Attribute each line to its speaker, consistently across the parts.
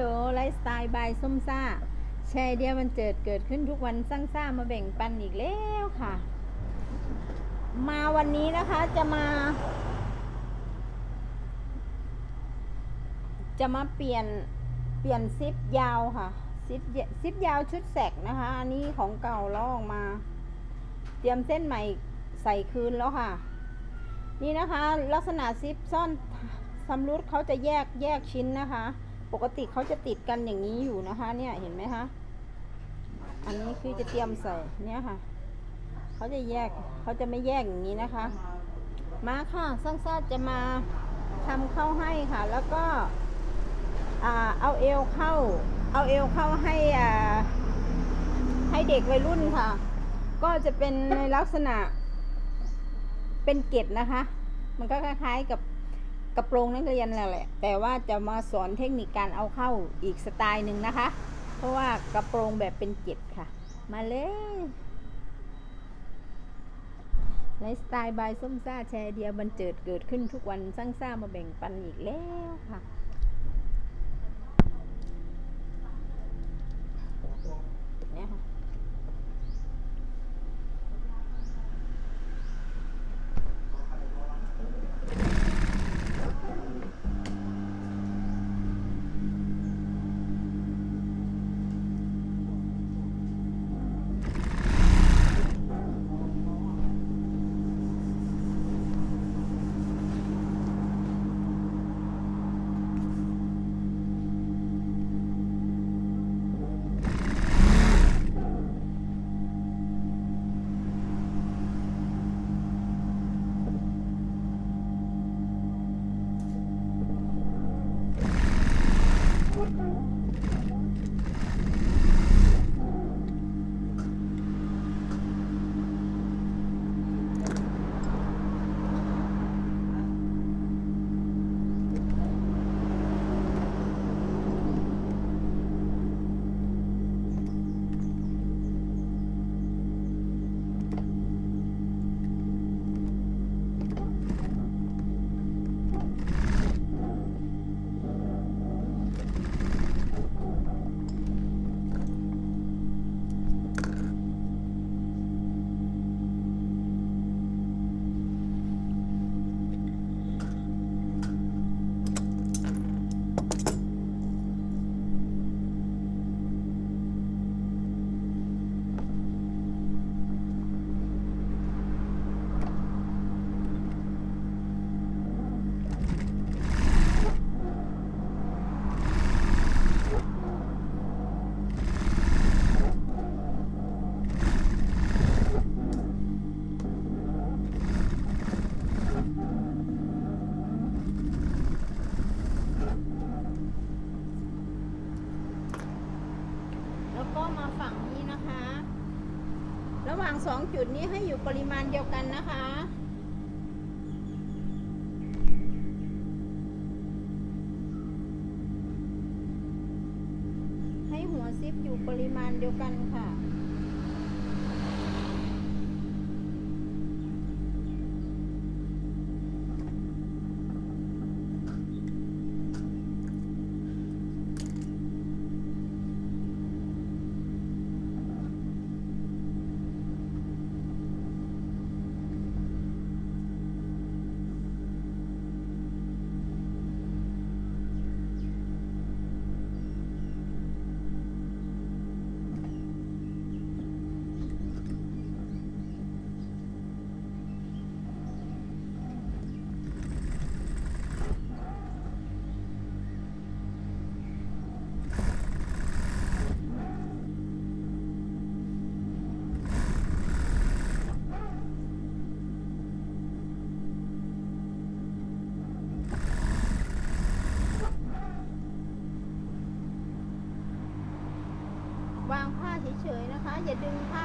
Speaker 1: ลไลฟ์สไตล์บายส้มซ่าแชร์เดียวมันเจิดเกิดขึ้นทุกวันสร้างซ่ามาแบ่งปันอีกแล้วค่ะ มาวันนี้นะคะจะมา จะมาเปลี่ยนเปลี่ยนซิปยาวค่ะซิปซิปยาวชุดแสกนะคะ อันนี้ของเก่าลอกมา เตรียมเส้นใหม่ใส่คืนแล้วค่ะ นี่นะคะ ลักษณะซิปซ่อนสำรุดเขาจะแยกแยกชิ้นนะคะ ปกติเขาจะติดกันอย่างนี้อยู่นะคะเนี่ยเห็นไหมคะอันนี้คือจะเตรียมใส่เนี่ยค่ะเขาจะแยกเขาจะไม่แยกอย่างนี้นะคะ มาค่ะสร้างซาจะมาทำเข้าให้ค่ะ แล้วก็เอาเอวเข้า เอาเอวเข้าให้ให้เด็กวัยรุ่นค่ะ ก็จะเป็นในลักษณะเป็นเกล็ดนะคะ มันก็คล้ายๆกับ กระโปรงนักเรียนแหละ แต่ว่าจะมาสอนเทคนิคการเอาเข้าอีกสไตล์หนึ่งนะคะ เพราะว่ากระโปรงแบบเป็นเกล็ดค่ะ มาเลยไลฟ์สไตล์บายส้มซ่าแชร์เดียบันเจิดเกิดขึ้นทุกวันสร้างซ่ามาแบ่งปันอีกแล้วค่ะ จุดนี้ให้อยู่ปริมาณเดียวกันนะคะ ให้หัวซิปอยู่ปริมาณเดียวกันค่ะ เฉยๆ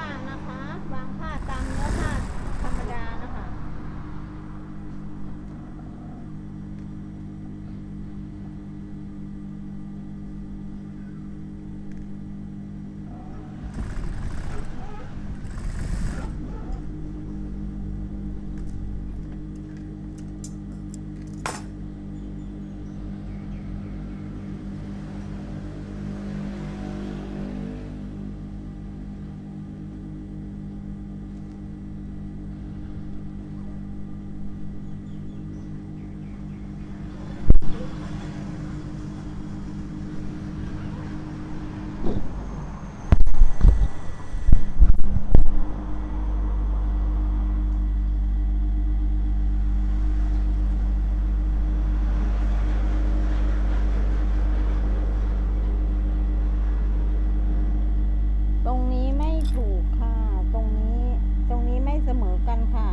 Speaker 1: สมอกันค่ะ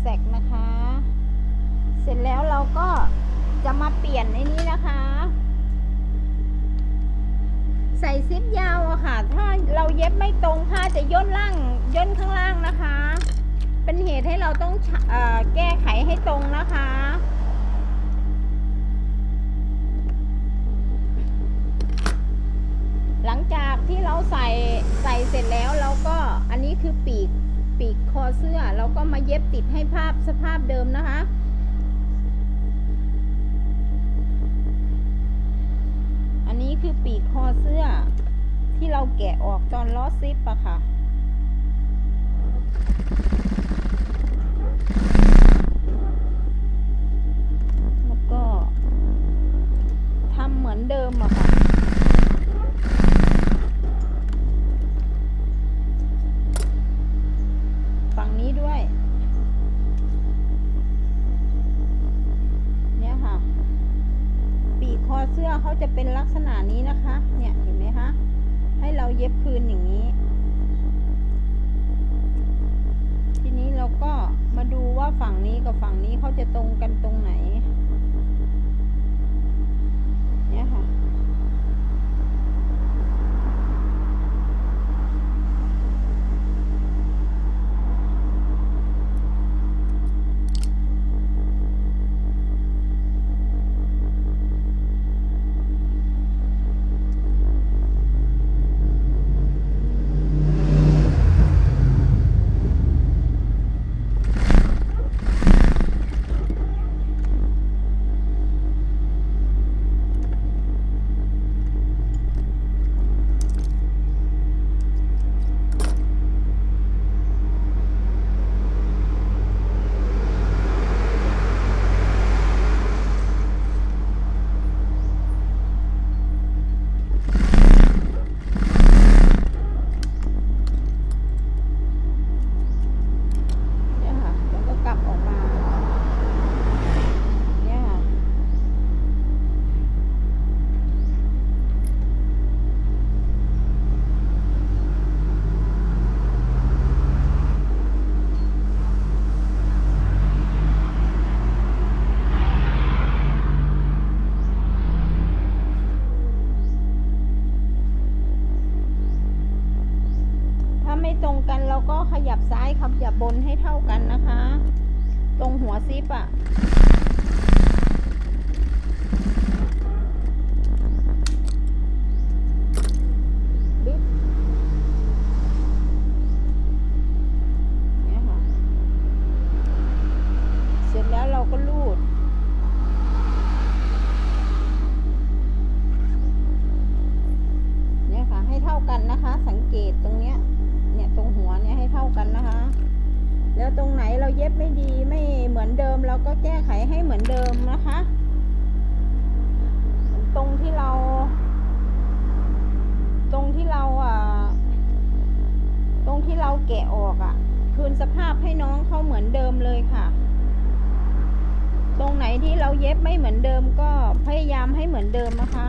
Speaker 1: แสกนะคะ เสร็จแล้วเราก็จะมาเปลี่ยนในนี้นะคะ ใส่ซิปยาวอะค่ะ ถ้าเราเย็บไม่ตรงผ้าจะย่นล่างย่นข้างล่างนะคะ เป็นเหตุให้เราต้องอแก้ไขให้ตรงนะคะหลังจากที่เราใส่ใส่เสร็จแล้วเราก็อันนี้คือปีก ปีกคอเสื้อ เราก็มาเย็บติดให้ภาพสภาพเดิมนะคะอันนี้คือปีกคอเสื้อ ที่เราแกะออกตอนล้อซิปอะค่ะ ที่เราเย็บไม่เหมือนเดิมก็พยายามให้เหมือนเดิมนะคะ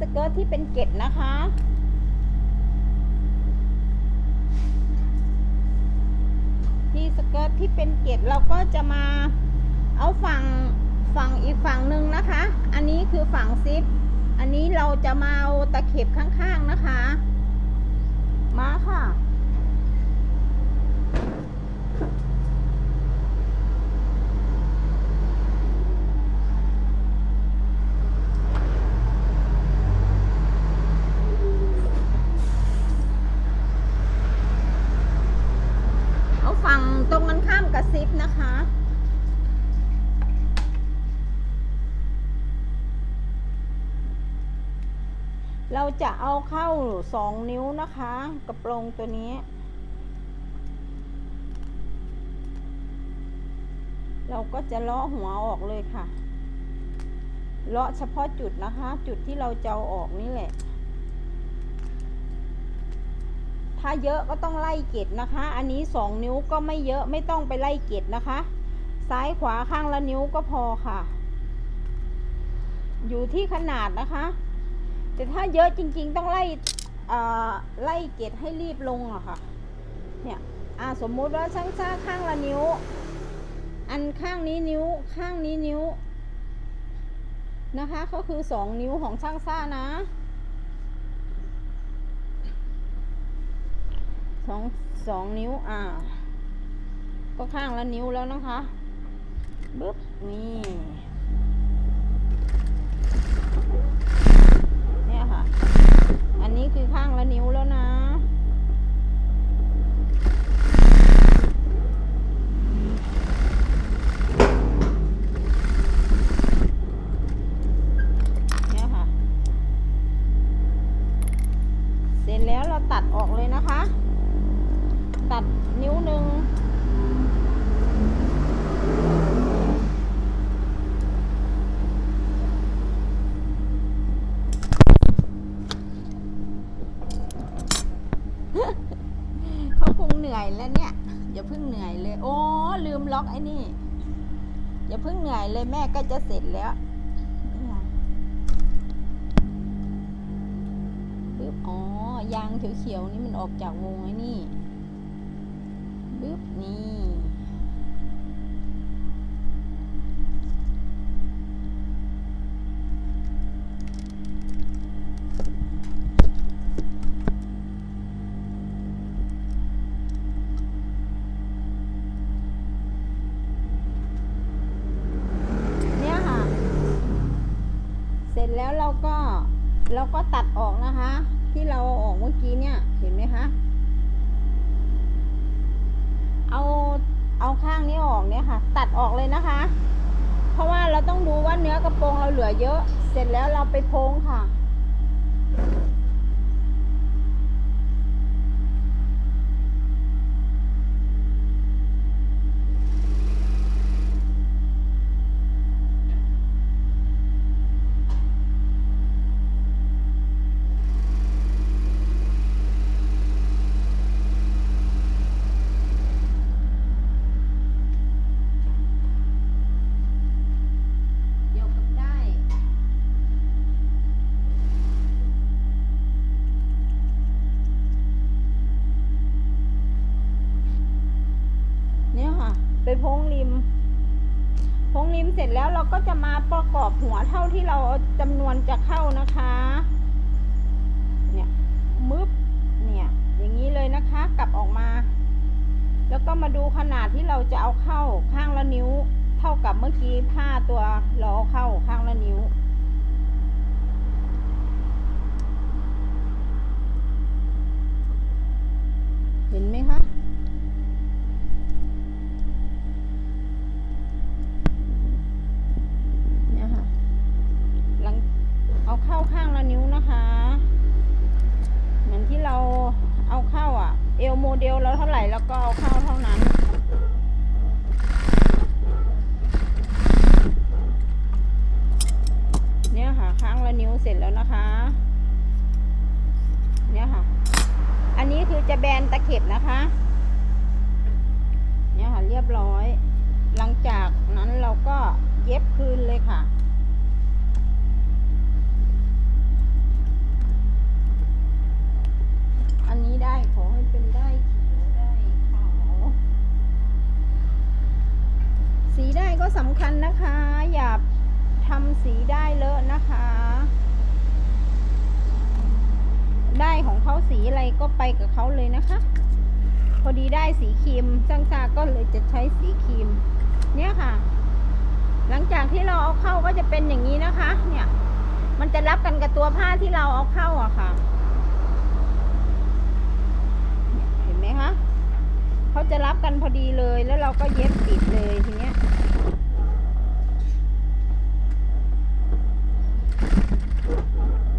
Speaker 1: สเกิร์ตที่เป็นเกล็ดนะคะ ที่สเกิร์ตที่เป็นเกล็ดเราก็จะมาเอาฝั่งฝั่งอีกฝั่งหนึ่งนะคะ อันนี้คือฝั่งซิป อันนี้เราจะมาเอาตะเข็บข้างๆนะคะ มาค่ะ เอาฝั่งตรงกันข้ามกับซิปนะคะ เราจะเอาเข้าสองนิ้วนะคะกระโปรงตัวนี้ เราก็จะเลาะหัวออกเลยค่ะเลาะเฉพาะจุดนะคะ จุดที่เราจะเอาออกนี่แหละ ถ้าเยอะก็ต้องไล่เกตนะคะ อันนี้สองนิ้วก็ไม่เยอะไม่ต้องไปไล่เกตนะคะ ซ้ายขวาข้างละนิ้วก็พอค่ะ อยู่ที่ขนาดนะคะ แต่ถ้าเยอะจริง ๆ ต้องไล่เอ่อไล่เกตให้รีบลงอะค่ะ เนี่ยอ่าสมมุติว่าช่างซ่าข้างละนิ้ว อันข้างนี้นิ้วข้างนี้นิ้ว นะคะ ก็คือสองนิ้วของช่างซ่านะสองสองนิ้วอ่า ก็ข้างละนิ้วแล้วนะคะบึ๊บนี่ เนี่ยค่ะ อันนี้คือข้างละนิ้วแล้วนะ เนี่ยค่ะ เสร็จแล้วเราตัดออกเลยนะคะ ตัดนิ้วหนึ่ง อยแล้วเนี่ย อย่าเพิ่งเหนื่อยเลย โอ้ลืมล็อกไอ้นี่ อย่า เพิ่งเหนื่อยเลยแม่ก็จะเสร็จแล้วอ๋อยางเขียวๆนี่มันออกจากวงไอ้นี่ เราก็ตัดออกนะคะ ที่เราเอาออกเมื่อกี้เนี่ย เห็นไหมคะ เอาเอาข้างนี้ออกเนี่ยค่ะ ตัดออกเลยนะคะ เพราะว่าเราต้องดูว่าเนื้อกระโปรงเราเหลือเยอะ เสร็จแล้วเราไปโพงค่ะ เกี่ยวกับได้ เนี่ยค่ะ ไปโพงริม โพงริม เราก็จะมาประกอบหัวเท่าที่เราเอาจำนวนจะเข้านะคะ เนี่ยมึบเนี่ย อย่างนี้เลยนะคะ กลับออกมา แล้วก็มาดูขนาดที่เราจะเอาเข้าข้างละนิ้ว เท่ากับเมื่อกี้ผ้าตัวเราเอาเข้าข้างละนิ้วเห็นไหมคะ เนี่ยค่ะหลังเอาเข้าข้างละนิ้วนะคะ เหมือนที่เราเอาเข้าอะ เอวโมเดลเราเท่าไหร่แล้วก็เอาเข้าเท่านั้น เนี่ยค่ะ ข้างละนิ้วเสร็จแล้วนะคะ เนี่ยค่ะ อันนี้คือจะแบนตะเข็บนะคะ เนี่ยค่ะเรียบร้อย หลังจากนั้นเราก็เย็บคืนเลยค่ะ อันนี้ได้ขอให้เป็นได้เขียวได้ขาว สีได้ก็สำคัญนะคะ อย่าทำสีได้เลอะนะคะ ได้ของเขาสีอะไรก็ไปกับเขาเลยนะคะ พ อดีได้สีครีมช่างชาก็เลยจะใช้สีครีม เนี่ยค่ะ หลังจากที่เราเอาเข้าก็จะเป็นอย่างนี้นะคะ เนี่ย มันจะรับกันกับตัวผ้าที่เราเอาเข้าอะค่ะ เห็นไหมคะเขาจะรับกันพอดีเลยแล้วเราก็เย็บปิดเลยทีเนี้ย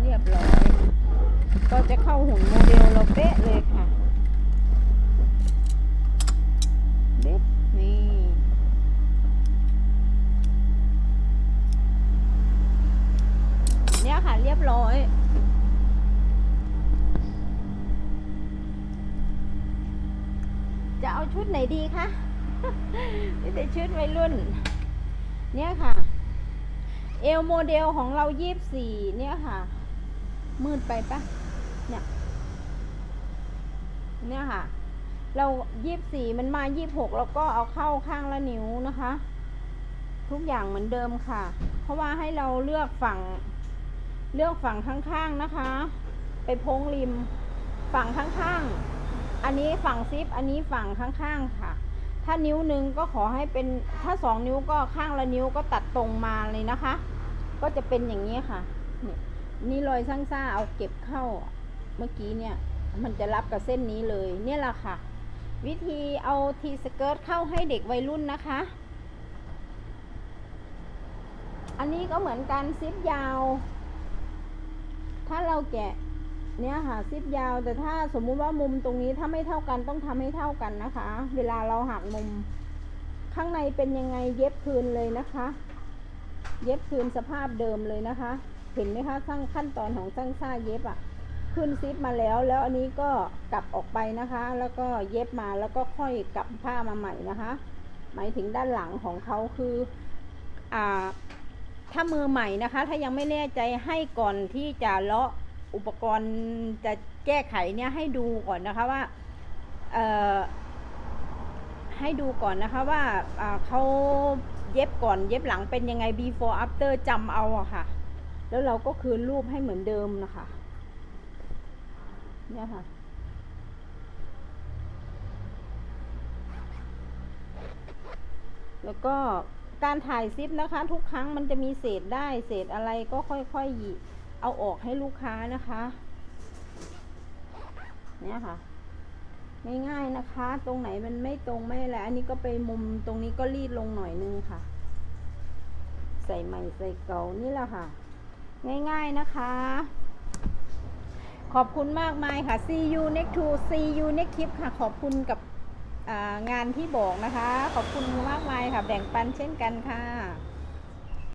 Speaker 1: เรียบร้อย ก็จะเข้าหุ่นโมเดลเราเป๊ะเลยค่ะเด็บนี่ เนี่ยค่ะ เรียบร้อย จะเอาชุดไหนดีคะ นี่แต่ชุดวัยรุ่น เนี่ยค่ะ เอลโมเดลของเรายี่สี่เนี่ยค่ะ มืดไปปะเนี่ยเนี่ยค่ะ เรายี่สี่มันมายี่หกแล้วก็เอาเข้าข้างละนิ้วนะคะ ทุกอย่างเหมือนเดิมค่ะ เพราะว่าให้เราเลือกฝั่ง เลือกฝั่งข้างๆนะคะ ไปโพ้งริม ฝั่งข้างๆ อันนี้ฝั่งซิป อันนี้ฝั่งข้างๆค่ะถ้านิ้วหนึ่งก็ขอให้เป็นถ้าสองนิ้วก็ข้างละนิ้วก็ตัดตรงมาเลยนะคะ ก็จะเป็นอย่างนี้ค่ะ นี่นี่รอยซ่างซ่าเอาเก็บเข้าเมื่อกี้เนี่ย มันจะรับกับเส้นนี้เลย เนี่ยแหละค่ะ วิธีเอาทีสเกิร์ตเข้าให้เด็กวัยรุ่นนะคะ อันนี้ก็เหมือนกันซิปยาว ถ้าเราแกะเนี่ยค่ะซิปยาวแต่ถ้าสมมุติว่ามุมตรงนี้ถ้าไม่เท่ากันต้องทำให้เท่ากันนะคะ เวลาเราหักมุม ข้างในเป็นยังไงเย็บคืนเลยนะคะ เย็บคืนสภาพเดิมเลยนะคะ เห็นไหมคะสร้างขั้นตอนของสร้างซ่าเย็บอะ่ะ ขึ้นซิปมาแล้ว แล้วอันนี้ก็กลับออกไปนะคะ แล้วก็เย็บมาแล้วก็ค่อยกลับผ้ามาใหม่นะคะ หมายถึงด้านหลังของเขาคืออ่าถ้ามือใหม่นะคะ ถ้ายังไม่แน่ใจให้ก่อนที่จะเลาะอุปกรณ์จะแก้ไขเนี่ยให้ดูก่อนนะคะว่าเอ่อให้ดูก่อนนะคะว่าอ่าเขา เย็บก่อนเย็บหลังเป็นยังไง before after จำเอาอะค่ะ แล้วเราก็คืนรูปให้เหมือนเดิมนะคะ เนี่ยค่ะแล้วก็การถ่ายซิปนะคะ ทุกครั้งมันจะมีเศษได้เศษอะไรก็ค่อยๆหยิเอาออกให้ลูกค้านะคะ เนี่ยค่ะ ง่ายๆนะคะ ตรงไหนมันไม่ตรงไม่อะไรอันนี้ก็ไปมุมตรงนี้ก็รีดลงหน่อยนึงค่ะ ใส่ใหม่ใส่เก่านี่แหละค่ะ ง่ายๆนะคะ ขอบคุณมากมายค่ะ see you next to see you next clip ค่ะ ขอบคุณกับงานที่บอกนะคะ ขอบคุณมากมายค่ะ แบ่งปันเช่นกันค่ะ